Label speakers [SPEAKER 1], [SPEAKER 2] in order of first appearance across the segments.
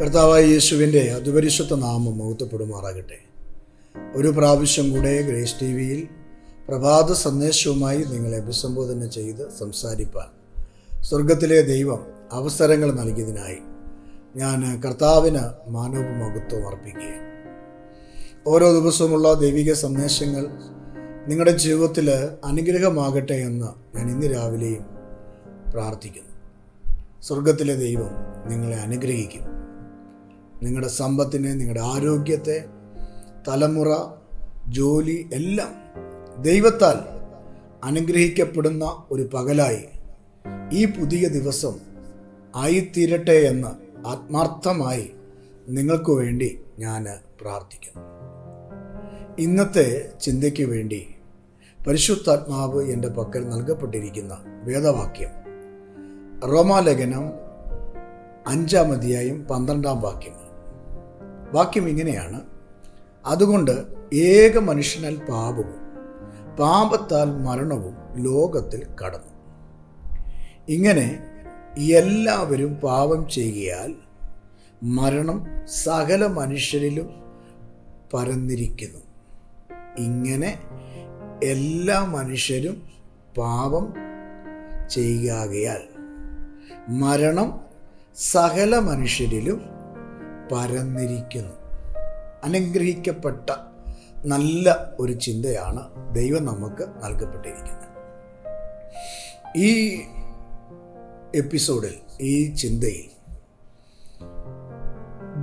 [SPEAKER 1] കർത്താവായ യേശുവിന്റെ അതുപരിശുദ്ധ നാമം മഹത്വപ്പെടുമാറാകട്ടെ. ഒരു പ്രാവശ്യം കൂടെ ഗ്രേസ് ടി വിയിൽ പ്രഭാത സന്ദേശവുമായി നിങ്ങളെ അഭിസംബോധന ചെയ്ത് സംസാരിപ്പാൻ സ്വർഗത്തിലെ ദൈവം അവസരങ്ങൾ നൽകിയതിനായി ഞാൻ കർത്താവിന് മാനവ മഹത്വം അർപ്പിക്കുക ഓരോ ദിവസവുമുള്ള ദൈവിക സന്ദേശങ്ങൾ നിങ്ങളുടെ ജീവിതത്തിൽ അനുഗ്രഹമാകട്ടെ എന്ന് ഞാൻ ഇന്ന് രാവിലെയും പ്രാർത്ഥിക്കുന്നു. സ്വർഗത്തിലെ ദൈവം നിങ്ങളെ അനുഗ്രഹിക്കും. നിങ്ങളുടെ സമ്പത്തിനെ നിങ്ങളുടെ ആരോഗ്യത്തെ തലമുറ ജോലി എല്ലാം ദൈവത്താൽ അനുഗ്രഹിക്കപ്പെടുന്ന ഒരു പകലായി ഈ പുതിയ ദിവസം ആയിത്തീരട്ടെ എന്ന് ആത്മാർത്ഥമായി നിങ്ങൾക്ക് വേണ്ടി ഞാൻ പ്രാർത്ഥിക്കുന്നു. ഇന്നത്തെ ചിന്തയ്ക്ക് വേണ്ടി പരിശുദ്ധാത്മാവ് എന്റെ പക്കൽ നൽകപ്പെട്ടിരിക്കുന്ന വേദവാക്യം റോമാലേഖനം അഞ്ചാം അധ്യായം പന്ത്രണ്ടാം വാക്യം. വാക്യം ഇങ്ങനെയാണ്. അതുകൊണ്ട് ഏക മനുഷ്യനാൽ പാപവും പാപത്താൽ മരണവും ലോകത്തിൽ കടന്നു. ഇങ്ങനെ എല്ലാവരും പാപം ചെയ്യാൽ മരണം സകല മനുഷ്യരിലും പരന്നിരിക്കുന്നു. ഇങ്ങനെ എല്ലാ മനുഷ്യരും പാപം ചെയ്യുകയാൽ മരണം സകല മനുഷ്യരിലും പരന്നിരിക്കുന്നു. അനുഗ്രഹിക്കപ്പെട്ട നല്ല ഒരു ചിന്തയാണ് ദൈവം നമുക്ക് നൽകപ്പെട്ടിരിക്കുന്നത്. ഈ എപ്പിസോഡിൽ ഈ ചിന്തയിൽ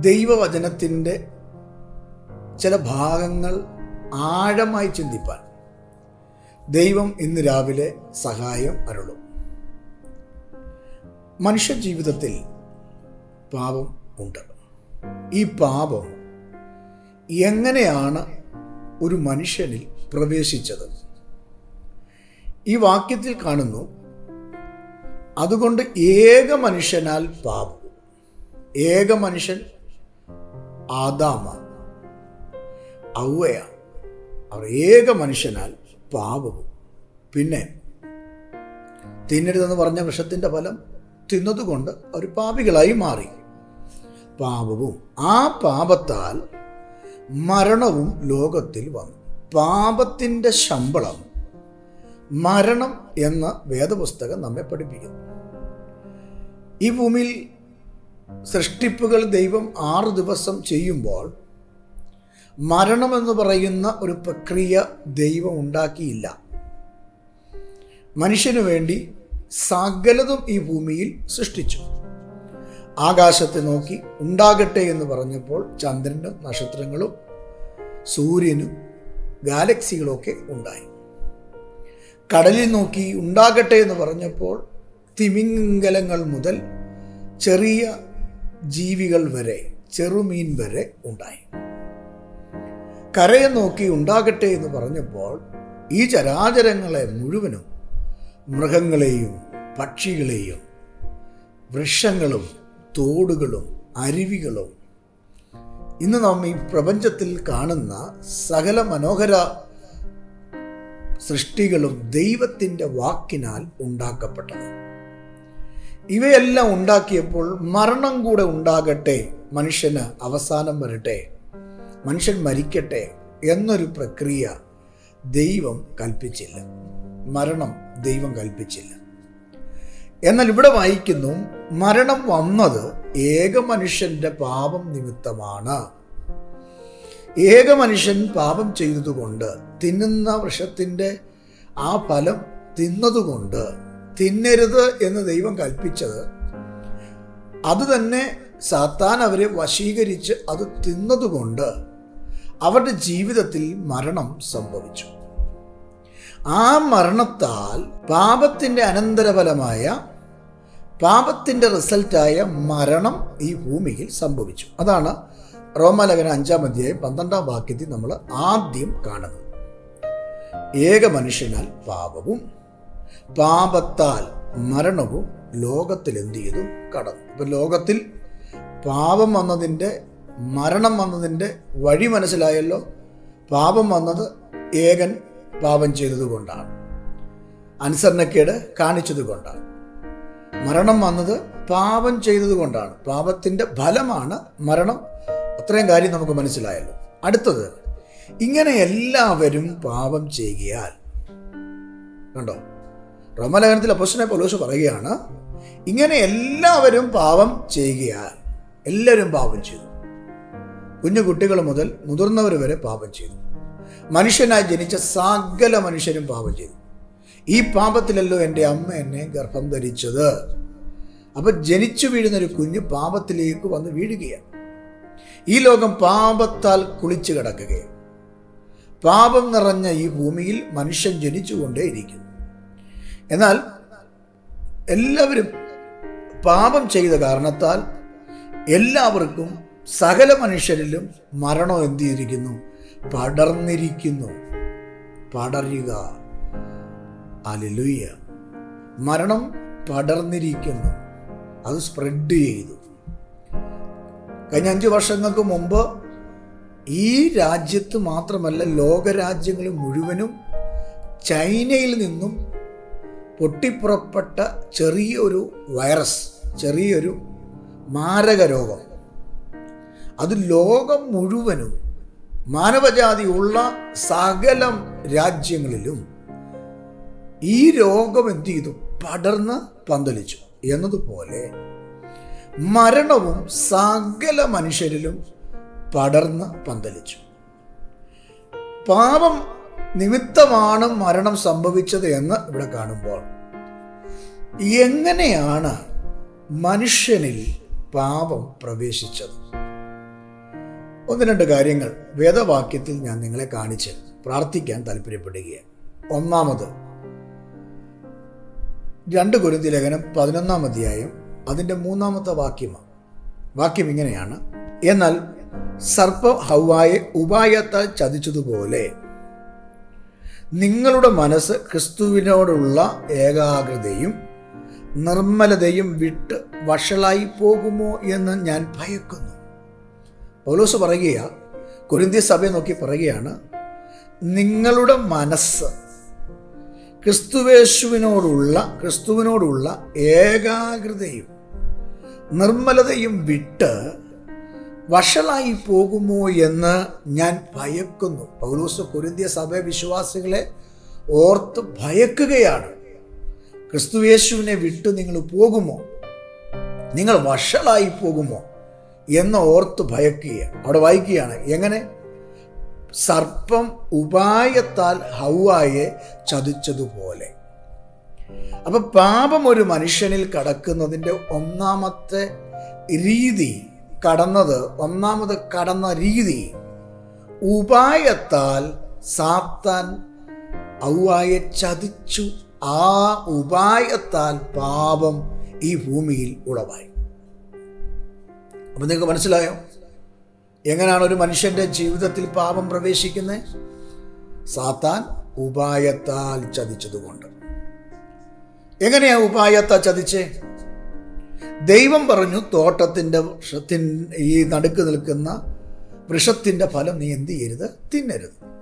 [SPEAKER 1] ദൈവവചനത്തിന്റെ ചില ഭാഗങ്ങൾ ആഴമായി ചിന്തിപ്പാൻ ദൈവം ഇന്ന് രാവിലെ സഹായം അരുളും. മനുഷ്യ ജീവിതത്തിൽ പാപം ഉണ്ട്. ഈ പാപം എങ്ങനെയാണ് ഒരു മനുഷ്യനിൽ പ്രവേശിച്ചത്? ഈ വാക്യത്തിൽ കാണുന്നു അതുകൊണ്ട് ഏക മനുഷ്യനാൽ പാപം. ഏക മനുഷ്യൻ ആദാമ ഔവയ അവർ ഏക മനുഷ്യനാൽ പാപവും. പിന്നെ തിന്നരുതെന്ന് പറഞ്ഞ വൃക്ഷത്തിന്റെ ഫലം തിന്നതുകൊണ്ട് അവർ പാപികളായി മാറി. പാപവും. ആ പാപത്താൽ മരണവും ലോകത്തിൽ വന്നു. പാപത്തിന്റെ ശമ്പളം മരണം എന്ന വേദപുസ്തകം നമ്മെ പഠിപ്പിക്കുന്നു. ഈ ഭൂമിയിൽ സൃഷ്ടിപ്പുകൾ ദൈവം ആറ് ദിവസം ചെയ്യുമ്പോൾ മരണമെന്ന് പറയുന്ന ഒരു പ്രക്രിയ ദൈവം ഉണ്ടാക്കിയില്ല. മനുഷ്യനു വേണ്ടി സകലതും ഈ ഭൂമിയിൽ സൃഷ്ടിച്ചു. ആകാശത്തെ നോക്കി ഉണ്ടാകട്ടെ എന്ന് പറഞ്ഞപ്പോൾ ചന്ദ്രനും നക്ഷത്രങ്ങളും സൂര്യനും ഗാലക്സികളൊക്കെ ഉണ്ടായി. കടലിൽ നോക്കി ഉണ്ടാകട്ടെ എന്ന് പറഞ്ഞപ്പോൾ തിമിംഗലങ്ങൾ മുതൽ ചെറിയ ജീവികൾ വരെ ചെറുമീൻ വരെ ഉണ്ടായി. കരയെ നോക്കി ഉണ്ടാകട്ടെ എന്ന് പറഞ്ഞപ്പോൾ ഈ ചരാചരങ്ങളെ മുഴുവനും മൃഗങ്ങളെയും പക്ഷികളെയും വൃക്ഷങ്ങളും തോടുകളും അരുവികളും. ഇന്ന് നാം ഈ പ്രപഞ്ചത്തിൽ കാണുന്ന സകല മനോഹര സൃഷ്ടികളും ദൈവത്തിന്റെ വാക്കിനാൽ ഉണ്ടാക്കപ്പെട്ടത്. ഇവയെല്ലാം ഉണ്ടാക്കിയപ്പോൾ മരണം കൂടെ ഉണ്ടാകട്ടെ മനുഷ്യന് അവസാനം വരട്ടെ മനുഷ്യൻ മരിക്കട്ടെ എന്നൊരു പ്രക്രിയ ദൈവം കൽപ്പിച്ചില്ല. മരണം ദൈവം കൽപ്പിച്ചില്ല. എന്നാൽ ഇവിടെ വായിക്കുന്നു മരണം വന്നത് ഏക മനുഷ്യന്റെ പാപം നിമിത്തമാണ്. ഏക മനുഷ്യൻ പാപം ചെയ്തതുകൊണ്ട് തിന്നുന്ന വൃക്ഷത്തിന്റെ ആ ഫലം തിന്നതുകൊണ്ട് തിന്നരുത് എന്ന് ദൈവം കൽപ്പിച്ചത്. അത് തന്നെ സാത്താൻ അവരെ വശീകരിച്ച് അത് തിന്നതുകൊണ്ട് അവരുടെ ജീവിതത്തിൽ മരണം സംഭവിച്ചു. ആ മരണത്താൽ പാപത്തിന്റെ അനന്തരഫലമായ പാപത്തിന്റെ റിസൾട്ടായ മരണം ഈ ഭൂമിയിൽ സംഭവിച്ചു. അതാണ് റോമാലകന അഞ്ചാം അധ്യായം പന്ത്രണ്ടാം വാക്യത്തിൽ നമ്മൾ ആദ്യം കാണുന്നത്. ഏക മനുഷ്യനാൽ പാപവും പാപത്താൽ മരണവും ലോകത്തിൽ എന്ത് ചെയ്തു? കടന്നു. ഇപ്പം ലോകത്തിൽ പാപം വന്നതിന്റെ മരണം വന്നതിന്റെ വഴി മനസ്സിലായല്ലോ. പാപം വന്നത് ഏകൻ പാപം ചെയ്തതുകൊണ്ടാണ്. അനുസരണക്കേട് കാണിച്ചതുകൊണ്ടാണ്. മരണം വന്നത് പാപം ചെയ്തതുകൊണ്ടാണ് പാപത്തിന്റെ ഫലമാണ് മരണം. അത്രയും കാര്യം നമുക്ക് മനസ്സിലായല്ലോ. അടുത്തത് ഇങ്ങനെ എല്ലാവരും പാപം ചെയ്യുകയാൽ കണ്ടോ? റോമലേഖനത്തിൽ അപ്പോസ്റ്റനെ പോലീസ് പറയുകയാണ് ഇങ്ങനെ എല്ലാവരും പാപം ചെയ്യുകയാൽ എല്ലാവരും പാപം ചെയ്തു. കുഞ്ഞു കുട്ടികൾ മുതൽ മുതിർന്നവർ വരെ പാപം ചെയ്തു. മനുഷ്യനായി ജനിച്ച സകല മനുഷ്യരും പാപം ചെയ്തു. ഈ പാപത്തിലല്ലോ എന്റെ അമ്മ എന്നെ ഗർഭം ധരിച്ചത്. അപ്പൊ ജനിച്ചു വീഴുന്നൊരു കുഞ്ഞ് പാപത്തിലേക്ക് വന്ന് വീഴുകയാണ്. ഈ ലോകം പാപത്താൽ കുളിച്ചു കിടക്കുകയാണ്. പാപം നിറഞ്ഞ ഈ ഭൂമിയിൽ മനുഷ്യൻ ജനിച്ചുകൊണ്ടേയിരിക്കുന്നു. എന്നാൽ എല്ലാവരും പാപം ചെയ്ത കാരണത്താൽ എല്ലാവർക്കും സകല മനുഷ്യരിലും മരണം എന്ത് ചെയ്തിരിക്കുന്നു? പടർന്നിരിക്കുന്നു. പടരുക. അലലുയ്യ. മരണം പടർന്നിരിക്കുന്നു. അത് സ്പ്രെഡ് ചെയ്തു. കഴിഞ്ഞ അഞ്ച് വർഷങ്ങൾക്ക് മുമ്പ് ഈ രാജ്യത്ത് മാത്രമല്ല ലോകരാജ്യങ്ങൾ മുഴുവനും ചൈനയിൽ നിന്നും പൊട്ടിപ്പുറപ്പെട്ട ചെറിയൊരു വൈറസ് ചെറിയൊരു മാരക രോഗം അത് ലോകം മുഴുവനും മാനവജാതി ഉള്ള സകലം രാജ്യങ്ങളിലും ഈ രോഗം എന്ത് ചെയ്തു? പടർന്ന് പന്തലിച്ചു. എന്നതുപോലെ മരണവും സകല മനുഷ്യരിലും പടർന്ന് പന്തലിച്ചു. പാപം നിമിത്തമാണ് മരണം സംഭവിച്ചത് എന്ന് ഇവിടെ കാണുമ്പോൾ എങ്ങനെയാണ് മനുഷ്യനിൽ പാപം പ്രവേശിച്ചത്? ഒന്ന് രണ്ട് കാര്യങ്ങൾ വേദവാക്യത്തിൽ ഞാൻ നിങ്ങളെ കാണിച്ച് പ്രാർത്ഥിക്കാൻ താല്പര്യപ്പെടുകയാണ്. ഒന്നാമത് രണ്ട് കുരുതി ലേഖനം പതിനൊന്നാം അധ്യായം അതിന്റെ മൂന്നാമത്തെ വാക്യമാണ് വാക്യം ഇങ്ങനെയാണ്. എന്നാൽ സർപ്പ ഹൗവായെ ഉപായത്താൽ ചതിച്ചതുപോലെ നിങ്ങളുടെ മനസ്സ് ക്രിസ്തുവിനോടുള്ള ഏകാഗ്രതയും നിർമ്മലതയും വിട്ട് വഷളായി പോകുമോ എന്ന് ഞാൻ ഭയക്കുന്നു. പൗലോസ് പറയുക കുരുന്തി സഭയെ നോക്കി പറയുകയാണ് നിങ്ങളുടെ മനസ്സ് ക്രിസ്തുവേശുവിനോടുള്ള ക്രിസ്തുവിനോടുള്ള ഏകാഗ്രതയും നിർമ്മലതയും വിട്ട് വഷളായി പോകുമോ എന്ന് ഞാൻ ഭയക്കുന്നു. പൗലോസ് കുരുന്തിയ സഭ വിശ്വാസികളെ ഓർത്ത് ഭയക്കുകയാണ്. ക്രിസ്തുവേശുവിനെ വിട്ട് നിങ്ങൾ പോകുമോ? നിങ്ങൾ വഷളായി പോകുമോ? എന്ന് ഓർത്ത് ഭയക്കുക അവിടെ വായിക്കുകയാണ്. എങ്ങനെ? സർപ്പം ഉപായത്താൽ ഹൗവായെ ചതിച്ചതുപോലെ. അപ്പൊ പാപം ഒരു മനുഷ്യനിൽ കടക്കുന്നതിന്റെ ഒന്നാമത്തെ രീതി കടന്നത് ഒന്നാമത് കടന്ന രീതി ഉപായത്താൽ സാത്താൻ ഔവായെ ചതിച്ചു. ആ ഉപായത്താൽ പാപം ഈ ഭൂമിയിൽ ഉളവായി. അപ്പൊ നിങ്ങൾക്ക് മനസ്സിലായോ? എങ്ങനെയാണ് ഒരു മനുഷ്യന്റെ ജീവിതത്തിൽ പാപം പ്രവേശിക്കുന്നത്? സാത്താൻ ഉപായത്താൽ ചതിച്ചതുകൊണ്ട്. എങ്ങനെയാ ഉപായത്താൽ ചതിച്ചേ? ദൈവം പറഞ്ഞു തോട്ടത്തിന്റെ വൃക്ഷത്തിൻ ഈ നടുക്ക് നിൽക്കുന്ന വൃക്ഷത്തിന്റെ ഫലം നീ എന്ത് ചെയ്യരുത്? തിന്നരുത്.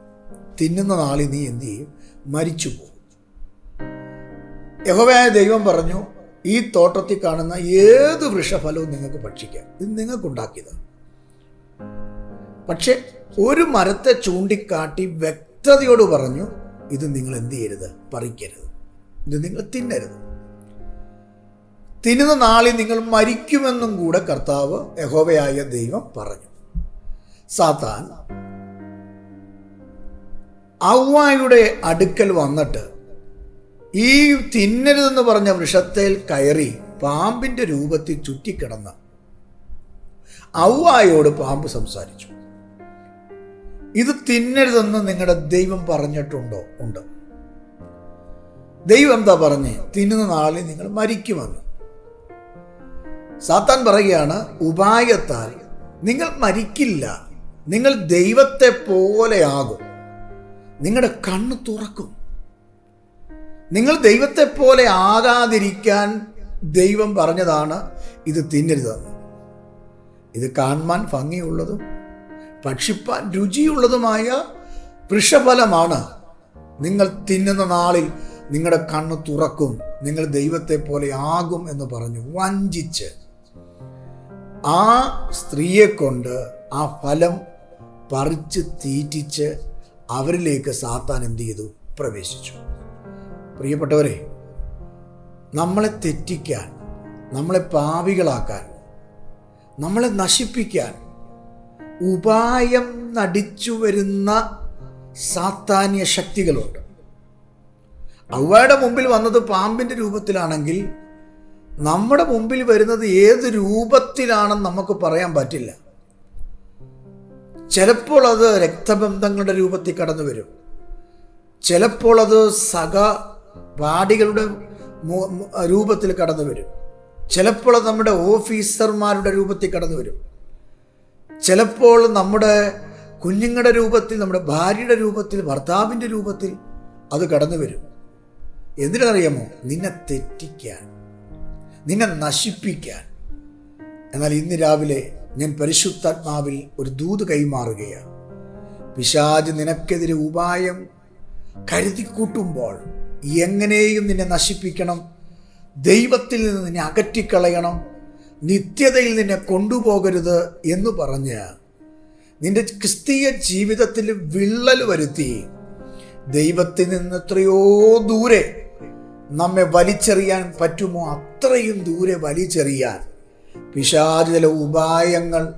[SPEAKER 1] തിന്നുന്ന നാളിൽ നീ എന്ത് ചെയ്യും? മരിച്ചു പോകും യഹോവയായ ദൈവം പറഞ്ഞു ഈ തോട്ടത്തിൽ കാണുന്ന ഏത് വൃഷഫലവും നിങ്ങൾക്ക് ഭക്ഷിക്കാം. ഇത് നിങ്ങൾക്കുണ്ടാക്കിയതാണ്. പക്ഷെ ഒരു മരത്തെ ചൂണ്ടിക്കാട്ടി വ്യക്തതയോട് പറഞ്ഞു ഇത് നിങ്ങൾ എന്ത് ചെയ്യരുത്? പറിക്കരുത്. ഇത് നിങ്ങൾ തിന്നരുത്. തിന്നുന്ന നാളിൽ നിങ്ങൾ മരിക്കുമെന്നും കൂടെ കർത്താവ് യഹോവയായ ദൈവം പറഞ്ഞു. സാത്താൻ ഔവായുടെ അടുക്കൽ വന്നിട്ട് ഈ തിന്നരുതെന്ന് പറഞ്ഞ വൃഷത്തിൽ കയറി പാമ്പിന്റെ രൂപത്തിൽ ചുറ്റിക്കിടന്ന് ഔവായോട് പാമ്പ് സംസാരിച്ചു. ഇത് തിന്നരുതെന്ന് നിങ്ങളുടെ ദൈവം പറഞ്ഞിട്ടുണ്ടോ? ഉണ്ട്. ദൈവം എന്താ പറഞ്ഞേ? തിന്നുന്ന നാളിൽ നിങ്ങൾ മരിക്കുമെന്ന്. സാത്താൻ പറയുകയാണ് ഉപായത്താൽ നിങ്ങൾ മരിക്കില്ല. നിങ്ങൾ ദൈവത്തെ പോലെയാകും. നിങ്ങളുടെ കണ്ണ് തുറക്കും. നിങ്ങൾ ദൈവത്തെ പോലെ ആകാതിരിക്കാൻ ദൈവം പറഞ്ഞതാണ് ഇത് തിന്നരുതെന്ന്. ഇത് കാണുവാൻ ഭംഗിയുള്ളതും ഭക്ഷിപ്പാൻ രുചിയുള്ളതുമായ വൃഷഫലമാണ് നിങ്ങൾ തിന്നുന്ന നാളിൽ നിങ്ങളുടെ കണ്ണ് തുറക്കും നിങ്ങൾ ദൈവത്തെ പോലെ ആകും എന്ന് പറഞ്ഞു വഞ്ചിച്ച് ആ സ്ത്രീയെ കൊണ്ട് ആ ഫലം പറിച്ച് തീറ്റിച്ച് അവരിലേക്ക് സാത്താൻ എന്ത് ചെയ്തു? പ്രവേശിച്ചു. പ്രിയപ്പെട്ടവരെ നമ്മളെ തെറ്റിക്കാൻ നമ്മളെ പാവികളാക്കാൻ നമ്മളെ നശിപ്പിക്കാൻ ഉപായം നടിച്ചു വരുന്ന സാത്താന്യ ശക്തികളുണ്ട്. അവയുടെ മുമ്പിൽ വന്നത് പാമ്പിന്റെ രൂപത്തിലാണെങ്കിൽ നമ്മുടെ മുമ്പിൽ വരുന്നത് ഏത് രൂപത്തിലാണെന്ന് നമുക്ക് പറയാൻ പറ്റില്ല. ചിലപ്പോൾ അത് രക്തബന്ധങ്ങളുടെ രൂപത്തിൽ കടന്നു വരും. ചിലപ്പോൾ അത് സക പാടികളുടെ രൂപത്തിൽ കടന്നു വരും. ചിലപ്പോൾ നമ്മുടെ ഓഫീസർമാരുടെ രൂപത്തിൽ കടന്നു വരും. ചിലപ്പോൾ നമ്മുടെ കുഞ്ഞുങ്ങളുടെ രൂപത്തിൽ നമ്മുടെ ഭാര്യയുടെ രൂപത്തിൽ ഭർത്താവിന്റെ രൂപത്തിൽ അത് കടന്നു വരും. എന്തിനറിയാമോ? നിന്നെ തെറ്റിക്കാൻ നിന്നെ നശിപ്പിക്കാൻ. എന്നാൽ ഇന്ന് രാവിലെ ഞാൻ പരിശുദ്ധാത്മാവിൽ ഒരു ദൂത് കൈമാറുകയാണ്. പിശാജ് നിനക്കെതിരെ ഉപായം കരുതിക്കൂട്ടുമ്പോൾ എങ്ങനെയും നിന്നെ നശിപ്പിക്കണം. ദൈവത്തിൽ നിന്ന് നിന്നെ അകറ്റിക്കളയണം. നിത്യതയിൽ നിന്നെ കൊണ്ടുപോകരുത് എന്ന് പറഞ്ഞ് നിന്റെ ക്രിസ്തീയ ജീവിതത്തിൽ വിള്ളൽ വരുത്തി ദൈവത്തിൽ നിന്ന് എത്രയോ ദൂരെ നമ്മെ വലിച്ചെറിയാൻ പറ്റുമോ അത്രയും ദൂരെ വലിച്ചെറിയാൻ. പിശാച് ഉപായങ്ങൾ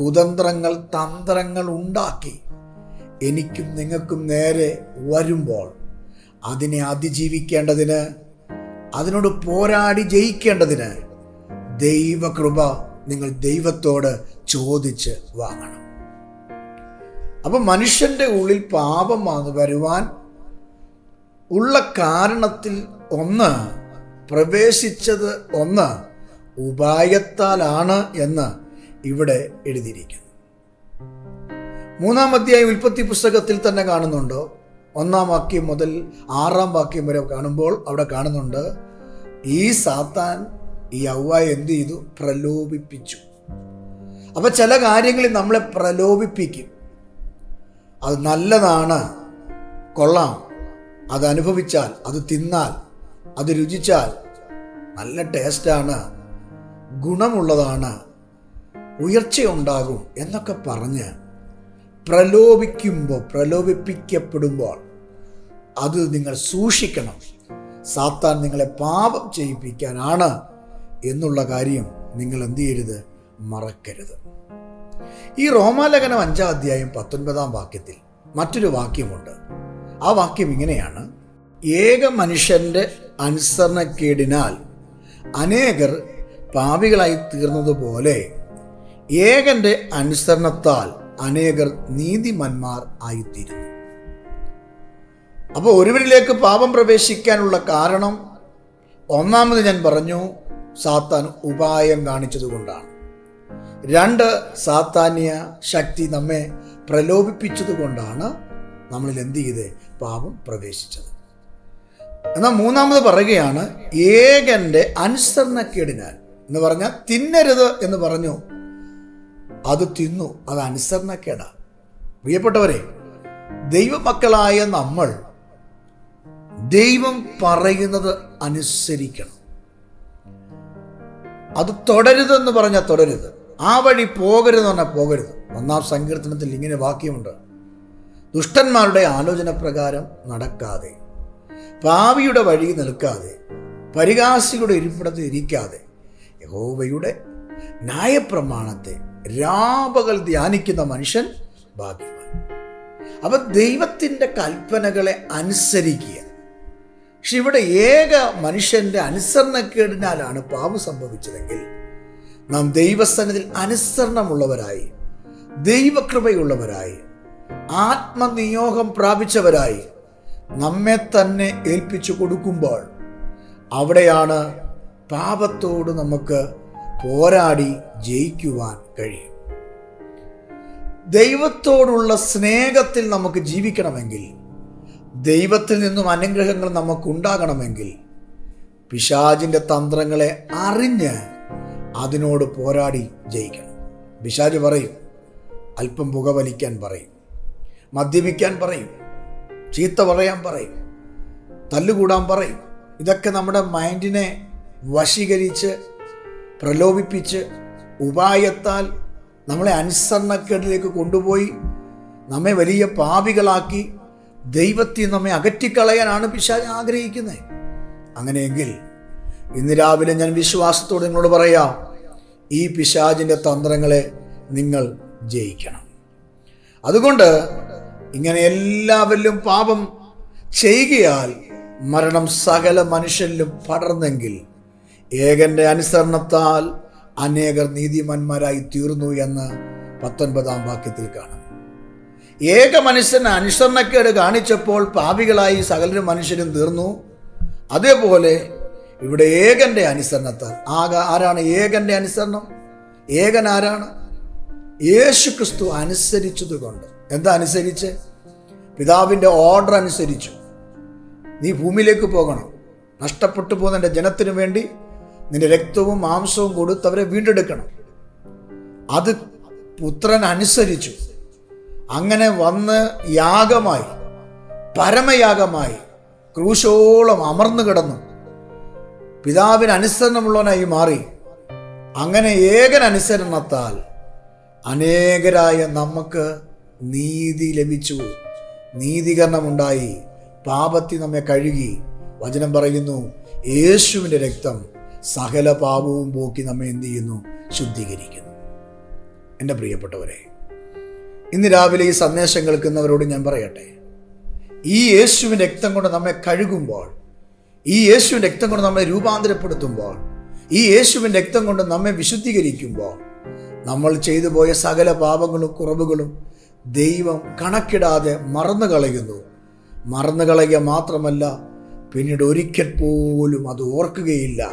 [SPEAKER 1] കുതന്ത്രങ്ങൾ തന്ത്രങ്ങൾ ഉണ്ടാക്കി എനിക്കും നിങ്ങൾക്കും നേരെ വരുമ്പോൾ അതിനെ അതിജീവിക്കേണ്ടതിന് അതിനോട് പോരാടി ജയിക്കേണ്ടതിന് ദൈവകൃപ നിങ്ങൾ ദൈവത്തോട് ചോദിച്ച് വാങ്ങണം. അപ്പം മനുഷ്യന്റെ ഉള്ളിൽ പാപം വരുവാൻ ഉള്ള കാരണത്തിൽ ഒന്ന് പ്രവേശിച്ചത് ഒന്ന് ഉപായത്താലാണ് എന്ന് ഇവിടെ എഴുതിയിരിക്കുന്നു. മൂന്നാം അധ്യായം ഉൽപ്പത്തി പുസ്തകത്തിൽ തന്നെ കാണുന്നുണ്ടോ. ഒന്നാം വാക്യം മുതൽ ആറാം വാക്യം വരെ കാണുമ്പോൾ അവിടെ കാണുന്നുണ്ട് ഈ സാത്താൻ ഈ യൗവ എന്ത് ചെയ്തു? പ്രലോഭിപ്പിച്ചു. അപ്പൊ ചില കാര്യങ്ങളിൽ നമ്മളെ പ്രലോഭിപ്പിക്കും. അത് നല്ലതാണ്. കൊള്ളാം. അത് അനുഭവിച്ചാൽ അത് തിന്നാൽ അത് രുചിച്ചാൽ നല്ല ടേസ്റ്റാണ്. ഗുണമുള്ളതാണ്. ഉയർച്ചയുണ്ടാകും എന്നൊക്കെ പറഞ്ഞ് പ്രലോഭിക്കുമ്പോൾ പ്രലോഭിപ്പിക്കപ്പെടുമ്പോൾ അത് നിങ്ങൾ സൂക്ഷിക്കണം. സാത്താൻ നിങ്ങളെ പാപം ചെയ്യിപ്പിക്കാനാണ് എന്നുള്ള കാര്യം നിങ്ങൾ എന്ത് ചെയ്യരുത്? മറക്കരുത്. ഈ റോമാലേഖനം അഞ്ചാം അധ്യായം പത്തൊൻപതാം വാക്യത്തിൽ മറ്റൊരു വാക്യമുണ്ട്. ആ വാക്യം ഇങ്ങനെയാണ്. ഏക മനുഷ്യന്റെ അനുസരണക്കേടിനാൽ അനേകർ പാവികളായി തീർന്നതുപോലെ ഏകന്റെ അനുസരണത്താൽ അനേകർ നീതിമന്മാർ ആയിത്തീരുന്നു. അപ്പോൾ ഒരുവരിലേക്ക് പാപം പ്രവേശിക്കാനുള്ള കാരണം ഒന്നാമത് ഞാൻ പറഞ്ഞു സാത്താൻ ഉപായം കാണിച്ചതുകൊണ്ടാണ്. രണ്ട് സാത്താന്യ ശക്തി നമ്മെ പ്രലോഭിപ്പിച്ചതുകൊണ്ടാണ് നമ്മളിൽ എന്ത് ചെയ്ത്? പാപം പ്രവേശിച്ചത്. എന്നാൽ മൂന്നാമത് പറയുകയാണ് ഏകന്റെ അനുസരണക്കേടിനാൽ. എന്ന് പറഞ്ഞാൽ തിന്നരുത് എന്ന് പറഞ്ഞു. അത് തിന്നു അത് അനുസരണക്കേടാ. പ്രിയപ്പെട്ടവരെ ദൈവമക്കളായ നമ്മൾ ദൈവം പറയുന്നത് അനുസരിക്കണം. അത് തുടരുതെന്ന് പറഞ്ഞാൽ തുടരുത്. ആ വഴി പോകരുതെന്ന് പറഞ്ഞാൽ പോകരുത്. ഒന്നാം സങ്കീർത്തനത്തിൽ ഇങ്ങനെ വാക്യമുണ്ട്. ദുഷ്ടന്മാരുടെ ആലോചന പ്രകാരം നടക്കാതെ പാവിയുടെ വഴി നിൽക്കാതെ പരിഹാസിയുടെ ഇരിപ്പിടത്തിൽ ഇരിക്കാതെ യഹോവയുടെ ന്യായപ്രമാണത്തെ രാപകൽ ധ്യാനിക്കുന്ന മനുഷ്യൻ ഭാഗ്യവാൻ. അപ്പം ദൈവത്തിന്റെ കൽപ്പനകളെ അനുസരിക്കുക പക്ഷെ ഇവിടെ ഏക മനുഷ്യന്റെ അനുസരണക്കേടിനാലാണ് പാപം സംഭവിച്ചതെങ്കിൽ നാം ദൈവസ്ഥനത്തിൽ അനുസരണമുള്ളവരായി ദൈവകൃപയുള്ളവരായി ആത്മനിയോഗം പ്രാപിച്ചവരായി നമ്മെ തന്നെ ഏൽപ്പിച്ചു കൊടുക്കുമ്പോൾ അവിടെയാണ് പാപത്തോട് നമുക്ക് പോരാടി ജയിക്കുവാൻ കഴിയും. ദൈവത്തോടുള്ള സ്നേഹത്തിൽ നമുക്ക് ജീവിക്കണമെങ്കിൽ ദൈവത്തിൽ നിന്നും അനുഗ്രഹങ്ങൾ നമുക്കുണ്ടാകണമെങ്കിൽ പിശാജിന്റെ തന്ത്രങ്ങളെ അറിഞ്ഞ് അതിനോട് പോരാടി ജയിക്കണം. പിശാജ് പറയും അല്പം പുകവലിക്കാൻ പറയും മദ്യപിക്കാൻ പറയും ചീത്ത പറയാൻ പറയും തല്ലുകൂടാൻ പറയും. ഇതൊക്കെ നമ്മുടെ മൈൻഡിനെ വശീകരിച്ച് പ്രലോഭിപ്പിച്ച് ഉപായത്താൽ നമ്മളെ അനുസരണക്കേടിലേക്ക് കൊണ്ടുപോയി നമ്മെ വലിയ പാപികളാക്കി ദൈവത്തിൽ നമ്മെ അകറ്റിക്കളയാനാണ് പിശാജ് ആഗ്രഹിക്കുന്നത്. അങ്ങനെയെങ്കിൽ ഇന്ന് രാവിലെ ഞാൻ വിശ്വാസത്തോട് നിങ്ങളോട് പറയാം ഈ പിശാജിന്റെ തന്ത്രങ്ങളെ നിങ്ങൾ ജയിക്കണം. അതുകൊണ്ട് ഇങ്ങനെ എല്ലാവരിലും പാപം ചെയ്യുകയാൽ മരണം സകല മനുഷ്യരിലും പടർന്നെങ്കിൽ ഏകന്റെ അനുസരണത്താൽ അനേകർ നീതിമാന്മാരായി തീർന്നു എന്ന് പത്തൊൻപതാം വാക്യത്തിൽ കാണും ഏക മനുഷ്യന് അനുസരണക്കേട് കാണിച്ചപ്പോൾ പാപികളായി സകലരും മനുഷ്യരും തീർന്നു. അതേപോലെ ഇവിടെ ഏകന്റെ അനുസരണത്താൽ. ആക ആരാണ് ഏകന്റെ അനുസരണം? ഏകൻ ആരാണ്? യേശു ക്രിസ്തു അനുസരിച്ചത് കൊണ്ട് എന്താ അനുസരിച്ച്? പിതാവിന്റെ ഓർഡർ അനുസരിച്ചു. നീ ഭൂമിയിലേക്ക് പോകണം. നഷ്ടപ്പെട്ടു പോകുന്ന എന്റെ ജനത്തിനു വേണ്ടി നിന്റെ രക്തവും മാംസവും കൊടുത്ത് അവരെ വീണ്ടെടുക്കണം. അത് പുത്രൻ അനുസരിച്ചു. അങ്ങനെ വന്ന് യാഗമായി പരമയാഗമായി ക്രൂശോളം അമർന്നു കിടന്നു. പിതാവിന് അനുസരണമുള്ളവനായി മാറി. അങ്ങനെ ഏകൻ അനുസരണത്താൽ അനേകരായ നമുക്ക് നീതി ലഭിച്ചു. നീതീകരണമുണ്ടായി. പാപത്തി നമ്മെ കഴുകി. വചനം പറയുന്നു യേശുവിന്റെ രക്തം സകല പാപവും പോക്കി നമ്മെ എന്ത് ചെയ്യുന്നു? ശുദ്ധീകരിക്കുന്നു. എന്റെ പ്രിയപ്പെട്ടവരെ ഇന്ന് രാവിലെ ഈ സന്ദേശം കേൾക്കുന്നവരോട് ഞാൻ പറയട്ടെ. ഈ യേശുവിന്റെ രക്തം കൊണ്ട് നമ്മെ കഴുകുമ്പോൾ ഈ യേശുവിന്റെ രക്തം കൊണ്ട് നമ്മെ രൂപാന്തരപ്പെടുത്തുമ്പോൾ ഈ യേശുവിന്റെ രക്തം കൊണ്ട് നമ്മെ വിശുദ്ധീകരിക്കുമ്പോൾ നമ്മൾ ചെയ്തു പോയ സകല പാപങ്ങളും കുറവുകളും ദൈവം കണക്കിടാതെ മറന്നു കളയുന്നു. മറന്നു കളയുക മാത്രമല്ല പിന്നീട് ഒരിക്കൽ പോലും അത് ഓർക്കുകയില്ല.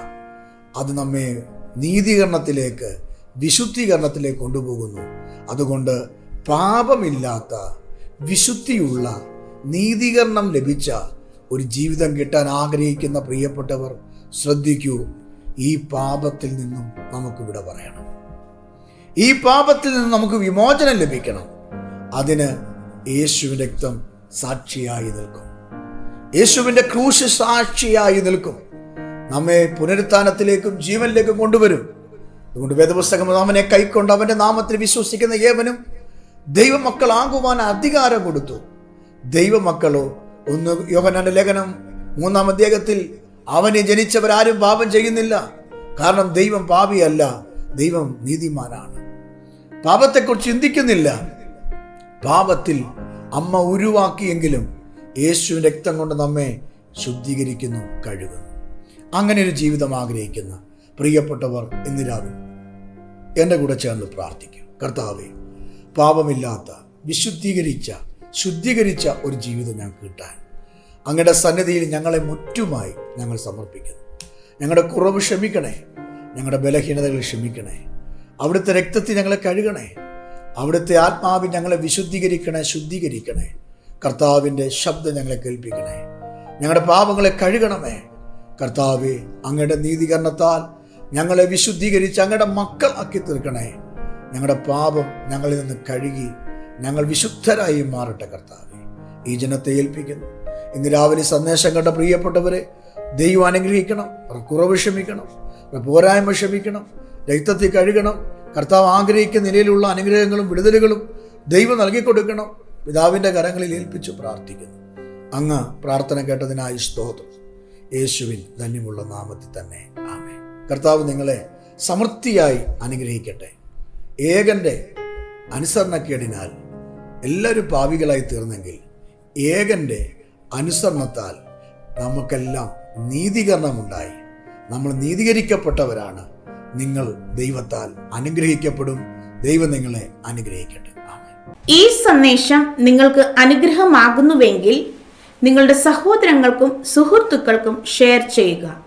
[SPEAKER 1] അത് നമ്മെ നീതീകരണത്തിലേക്ക് വിശുദ്ധീകരണത്തിലേക്ക് കൊണ്ടുപോകുന്നു. അതുകൊണ്ട് പാപമില്ലാത്ത വിശുദ്ധിയുള്ള നീതീകരണം ലഭിച്ച ഒരു ജീവിതം കിട്ടാൻ ആഗ്രഹിക്കുന്ന പ്രിയപ്പെട്ടവർ ശ്രദ്ധിക്കൂ ഈ പാപത്തിൽ നിന്നും നമുക്ക് ഇവിടെ പറയണം. ഈ പാപത്തിൽ നിന്ന് നമുക്ക് വിമോചനം ലഭിക്കണം. അതിന് യേശുവിന്റെ രക്തം സാക്ഷിയായി നിൽക്കും. യേശുവിന്റെ ക്രൂശ് സാക്ഷിയായി നിൽക്കും. നമ്മെ പുനരുത്ഥാനത്തിലേക്കും ജീവനിലേക്കും കൊണ്ടുവരും. അതുകൊണ്ട് വേദപുസ്തകം അവനെ കൈക്കൊണ്ട് അവന്റെ നാമത്തിൽ വിശ്വസിക്കുന്ന ഏവനും ദൈവമക്കളാകുവാൻ അധികാരം കൊടുത്തു. ദൈവമക്കളോ ഒന്ന് യോഹനാന്റെ ലേഖനം മൂന്നാം അദ്ദേഹത്തിൽ അവനെ ജനിച്ചവരാരും പാപം ചെയ്യുന്നില്ല. കാരണം ദൈവം പാപിയല്ല ദൈവം നീതിമാനാണ്. പാപത്തെക്കുറിച്ച് ചിന്തിക്കുന്നില്ല. പാപത്തിൽ അമ്മ ഉരുവാക്കിയെങ്കിലും യേശു രക്തം കൊണ്ട് നമ്മെ ശുദ്ധീകരിക്കുന്നു കഴുകുന്നു. അങ്ങനെ ഒരു ജീവിതം ആഗ്രഹിക്കുന്ന പ്രിയപ്പെട്ടവർ ഇന്ന് എന്റെ കൂടെ ചേർന്ന് പ്രാർത്ഥിക്കും. കർത്താവെ പാപമില്ലാത്ത വിശുദ്ധീകരിച്ച ശുദ്ധീകരിച്ച ഒരു ജീവിതം ഞങ്ങൾക്ക് കിട്ടാൻ. അങ്ങയുടെ സന്നിധിയിൽ ഞങ്ങളെ മുറ്റുമായി ഞങ്ങൾ സമർപ്പിക്കുന്നു. ഞങ്ങളുടെ കുറവ് ക്ഷമിക്കണേ. ഞങ്ങളുടെ ബലഹീനതകൾ ക്ഷമിക്കണേ. അവിടുത്തെ രക്തത്തിൽ ഞങ്ങളെ കഴുകണേ. അവിടുത്തെ ആത്മാവിൽ ഞങ്ങളെ വിശുദ്ധീകരിക്കണേ ശുദ്ധീകരിക്കണേ. കർത്താവിന്റെ ശബ്ദം ഞങ്ങളെ കേൾപ്പിക്കണേ. ഞങ്ങളുടെ പാപങ്ങളെ കഴുകണമേ. കർത്താവ് അങ്ങയുടെ നീതികരണത്താൽ ഞങ്ങളെ വിശുദ്ധീകരിച്ച് അങ്ങയുടെ മക്കളാക്കി തീർക്കണേ. ഞങ്ങളുടെ പാപം ഞങ്ങളിൽ നിന്ന് കഴുകി ഞങ്ങൾ വിശുദ്ധരായി മാറട്ടെ കർത്താവെ. ഈ ജനത്തെ ഏൽപ്പിക്കുന്നു. ഇന്ന് രാവിലെ സന്ദേശം കണ്ട പ്രിയപ്പെട്ടവരെ ദൈവം അനുഗ്രഹിക്കണം കുറവ് ക്ഷമിക്കണം പോരായ്മ ക്ഷമിക്കണം രക്തത്തിൽ കഴുകണം. കർത്താവ് ആഗ്രഹിക്കുന്ന നിലയിലുള്ള അനുഗ്രഹങ്ങളും വിടുതലുകളും ദൈവം നൽകിക്കൊടുക്കണം. പിതാവിന്റെ കരങ്ങളിൽ ഏൽപ്പിച്ച് പ്രാർത്ഥിക്കുന്നു. അങ്ങ് പ്രാർത്ഥന കേട്ടതിനായി സ്തോത്രം. യേശുവിൻ ധന്യമുള്ള നാമത്തിൽ തന്നെ ആമേ കർത്താവ് നിങ്ങളെ സമൃദ്ധിയായി അനുഗ്രഹിക്കട്ടെ. ഏകന്റെ അനുസരണക്കേടിനാൽ എല്ലാവരും പാവികളായി തീർന്നെങ്കിൽ ഏകന്റെ അനുസരണത്താൽ നമുക്കെല്ലാം നീതീകരണമുണ്ടായി. നമ്മൾ നീതീകരിക്കപ്പെട്ടവരാണ്. നിങ്ങൾ ദൈവത്താൽ അനുഗ്രഹിക്കപ്പെടും. ദൈവം നിങ്ങളെ അനുഗ്രഹിക്കട്ടെ.
[SPEAKER 2] ഈ സന്ദേശം നിങ്ങൾക്ക് അനുഗ്രഹമാകുന്നുവെങ്കിൽ നിങ്ങളുടെ സഹോദരങ്ങൾക്കും സുഹൃത്തുക്കൾക്കും ഷെയർ ചെയ്യുക.